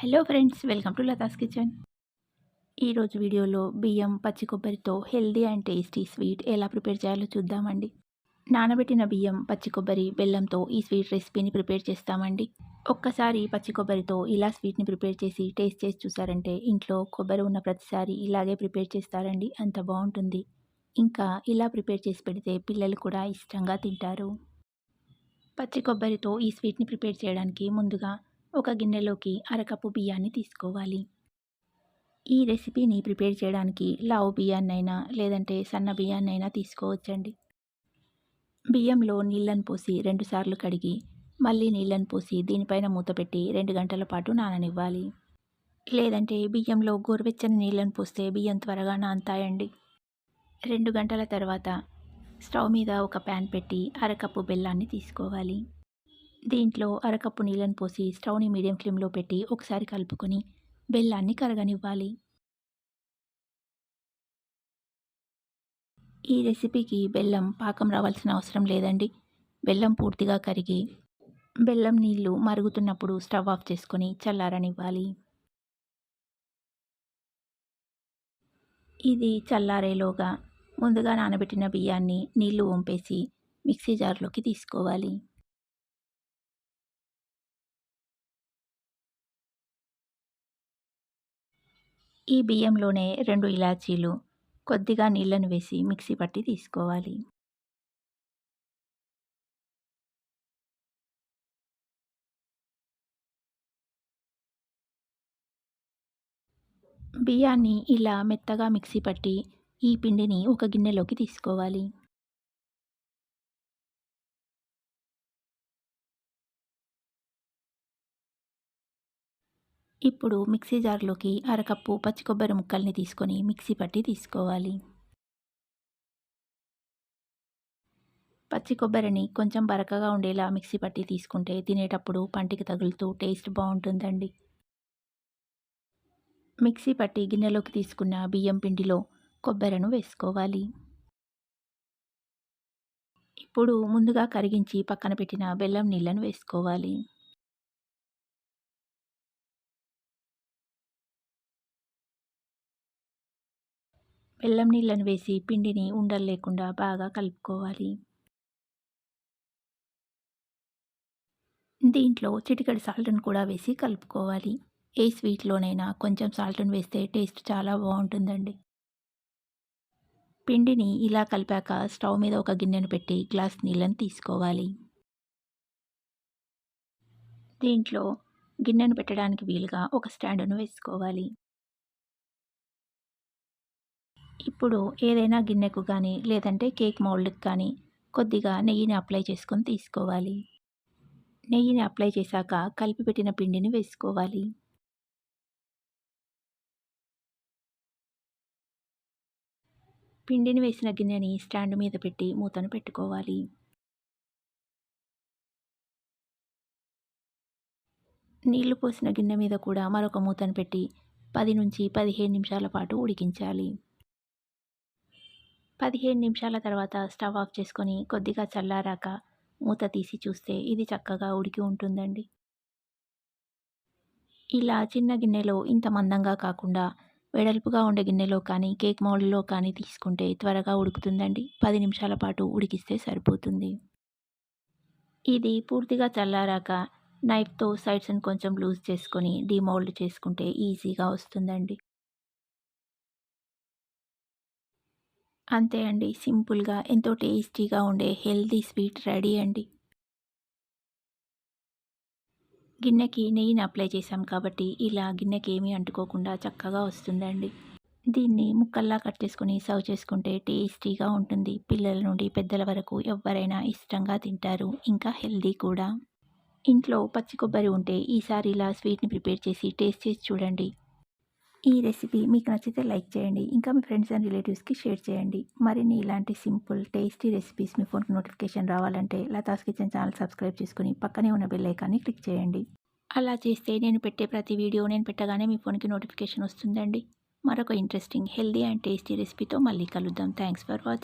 Hello friends welcome to Lata's kitchen ఈరోజు వీడియోలో బియ్యం పచ్చి కొబ్బరితో హెల్దీ అండ్ టేస్టీ స్వీట్ ఎలా ప్రిపేర్ చేయాలో చూద్దామండి. నానబెట్టిన బియ్యం పచ్చి కొబ్బరి బెల్లంతో ఈ స్వీట్ రెసిపీని ప్రిపేర్ చేస్తామండి. ఒక్కసారి పచ్చి కొబ్బరితో ఇలా స్వీట్ని ప్రిపేర్ చేసి టేస్ట్ చేసి చూసారంటే ఇంట్లో కొబ్బరి ఉన్న ప్రతిసారి ఇలాగే ప్రిపేర్ చేస్తారండి అంత బాగుంటుంది. ఇంకా ఇలా ప్రిపేర్ చేసి పెడితే పిల్లలు కూడా ఇష్టంగా తింటారు. పచ్చి కొబ్బరితో ఈ స్వీట్ని ప్రిపేర్ చేయడానికి ముందుగా ఒక గిన్నెలోకి అరకప్పు బియ్యాన్ని తీసుకోవాలి. ఈ రెసిపీని ప్రిపేర్ చేయడానికి లావు బియ్యాన్నైనా లేదంటే సన్న బియ్యాన్నైనా తీసుకోవచ్చండి. బియ్యంలో నీళ్ళను పోసి రెండుసార్లు కడిగి మళ్ళీ నీళ్ళను పోసి దీనిపైన మూత పెట్టి రెండు గంటల పాటు నాననివ్వాలి. లేదంటే బియ్యంలో గోరువెచ్చని నీళ్ళను పోస్తే బియ్యం త్వరగా నానతాయండి రెండు గంటల తర్వాత స్టవ్ మీద ఒక ప్యాన్ పెట్టి అరకప్పు బెల్లాన్ని తీసుకోవాలి. దీంట్లో అరకప్పు నీళ్ళని పోసి స్టవ్ని మీడియం ఫ్లేమ్లో పెట్టి ఒకసారి కలుపుకొని బెల్లాన్ని కరగనివ్వాలి. ఈ రెసిపీకి బెల్లం పాకం రావాల్సిన అవసరం లేదండి. బెల్లం పూర్తిగా కరిగి బెల్లం నీళ్ళు మరుగుతున్నప్పుడు స్టవ్ ఆఫ్ చేసుకొని చల్లారనివ్వాలి. ఇది చల్లారేలోగా ముందుగా నానబెట్టిన బియ్యాన్ని నీళ్ళు వంపేసి మిక్సీ జార్లోకి తీసుకోవాలి. ఈ బియ్యంలోనే రెండు ఇలాచీలు కొద్దిగా నీళ్ళను వేసి మిక్సీ పట్టి తీసుకోవాలి. బియ్యాన్ని ఇలా మెత్తగా మిక్సీ పట్టి ఈ పిండిని ఒక గిన్నెలోకి తీసుకోవాలి. ఇప్పుడు మిక్సీ జార్లోకి అరకప్పు పచ్చి కొబ్బరి ముక్కల్ని తీసుకొని మిక్సీ పట్టి తీసుకోవాలి. పచ్చి కొబ్బరిని కొంచెం బరకగా ఉండేలా మిక్సీ పట్టి తీసుకుంటే తినేటప్పుడు పంటికి తగులుతూ టేస్ట్ బాగుంటుందండి. మిక్సీ పట్టి గిన్నెలోకి తీసుకున్న బియ్యం పిండిలో కొబ్బరిను వేసుకోవాలి. ఇప్పుడు ముందుగా కరిగించి పక్కన పెట్టిన బెల్లం నీళ్ళను వేసుకోవాలి. బెల్లం నీళ్ళను వేసి పిండిని ఉండలు లేకుండా బాగా కలుపుకోవాలి. దీంట్లో చిటికడి సాల్ట్ను కూడా వేసి కలుపుకోవాలి. ఏ స్వీట్లోనైనా కొంచెం సాల్ట్ని వేస్తే టేస్ట్ చాలా బాగుంటుందండి. పిండిని ఇలా కలిపాక స్టవ్ మీద ఒక గిన్నెను పెట్టి గ్లాస్ నీళ్ళని తీసుకోవాలి. దీంట్లో గిన్నెను పెట్టడానికి వీలుగా ఒక స్టాండును వేసుకోవాలి. ఇప్పుడు ఏదైనా గిన్నెకు కానీ లేదంటే కేక్ మౌల్డ్కి కానీ కొద్దిగా నెయ్యిని అప్లై చేసుకొని తీసుకోవాలి. నెయ్యిని అప్లై చేశాక కలిపి పెట్టిన పిండిని వేసుకోవాలి. పిండిని వేసిన గిన్నెని స్టాండ్ మీద పెట్టి మూతను పెట్టుకోవాలి. నీళ్ళు పోసిన గిన్నె మీద కూడా మరొక మూతను పెట్టి పది నుంచి పదిహేను నిమిషాల పాటు ఉడికించాలి. పదిహేను నిమిషాల తర్వాత స్టవ్ ఆఫ్ చేసుకొని కొద్దిగా చల్లారాక మూత తీసి చూస్తే ఇది చక్కగా ఉడికి ఉంటుందండి. ఇలా చిన్న గిన్నెలో ఇంత మందంగా కాకుండా వెడల్పుగా ఉండే గిన్నెలో కానీ కేక్ మౌల్డ్లో కానీ తీసుకుంటే త్వరగా ఉడుకుతుందండి. పది నిమిషాల పాటు ఉడికిస్తే సరిపోతుంది. ఇది పూర్తిగా చల్లారాక నైఫ్తో సైడ్స్ని కొంచెం లూజ్ చేసుకొని డీమౌల్డ్ చేసుకుంటే ఈజీగా వస్తుందండి. అంతే అండి. సింపుల్గా ఎంతో టేస్టీగా ఉండే హెల్దీ స్వీట్ రెడీ అండి. గిన్నెకి నెయ్యిని అప్లై చేసాం కాబట్టి ఇలా గిన్నెకి ఏమీ అంటుకోకుండా చక్కగా వస్తుందండి. దీన్ని ముక్కల్లా కట్ చేసుకుని సర్వ్ చేసుకుంటే టేస్టీగా ఉంటుంది. పిల్లల నుండి పెద్దల వరకు ఎవరైనా ఇష్టంగా తింటారు ఇంకా హెల్దీ కూడా. ఇంట్లో పచ్చి కొబ్బరి ఉంటే ఈసారి ఇలా స్వీట్ని ప్రిపేర్ చేసి టేస్ట్ చేసి చూడండి. ఈ రెసిపీ మీకు నచ్చితే లైక్ చేయండి ఇంకా మీ ఫ్రెండ్స్ అండ్ రిలేటివ్స్కి షేర్ చేయండి. మరిన్ని ఇలాంటి సింపుల్ టేస్టీ రెసిపీస్ మీ ఫోన్కి నోటిఫికేషన్ రావాలంటే లతాస్ కిచెన్ ఛానల్ సబ్స్క్రైబ్ చేసుకుని పక్కనే ఉన్న బెల్ ఐకాన్ని క్లిక్ చేయండి. అలా చేస్తే నేను పెట్టే ప్రతి వీడియో నేను పెట్టగానే మీ ఫోన్కి నోటిఫికేషన్ వస్తుందండి. మరొక ఇంట్రెస్టింగ్ హెల్దీ అండ్ టేస్టీ రెసిపీతో మళ్ళీ కలుద్దాం. Thanks for watching.